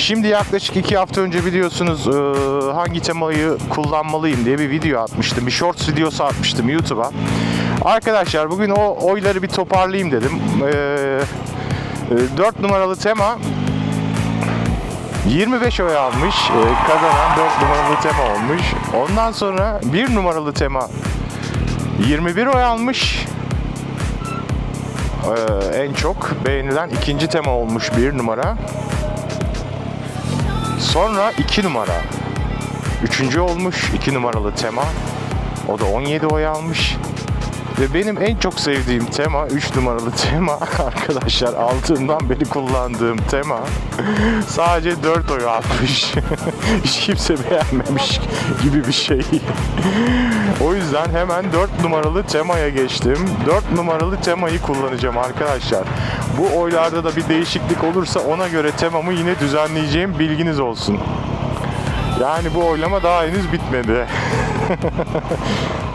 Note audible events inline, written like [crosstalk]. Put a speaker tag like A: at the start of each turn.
A: Şimdi yaklaşık iki hafta önce biliyorsunuz e, hangi temayı kullanmalıyım diye bir video atmıştım. Bir shorts videosu atmıştım YouTube'a. Arkadaşlar bugün o oyları bir toparlayayım dedim. E, 4 numaralı tema 25 oy almış. E, kazanan 4 numaralı tema olmuş. Ondan sonra 1 numaralı tema 21 oy almış. Ee, en çok beğenilen ikinci tema olmuş bir numara. Sonra iki numara. Üçüncü olmuş iki numaralı tema. O da 17 oy almış. Ve benim en çok sevdiğim tema 3 numaralı tema [laughs] arkadaşlar aldığımdan beri kullandığım tema sadece 4 oy almış. [laughs] Hiç kimse beğenmemiş gibi bir şey. o yüzden hemen 4 numaralı temaya geçtim. 4 numaralı temayı kullanacağım arkadaşlar. Bu oylarda da bir değişiklik olursa ona göre temamı yine düzenleyeceğim bilginiz olsun. Yani bu oylama daha henüz bitmedi. [laughs]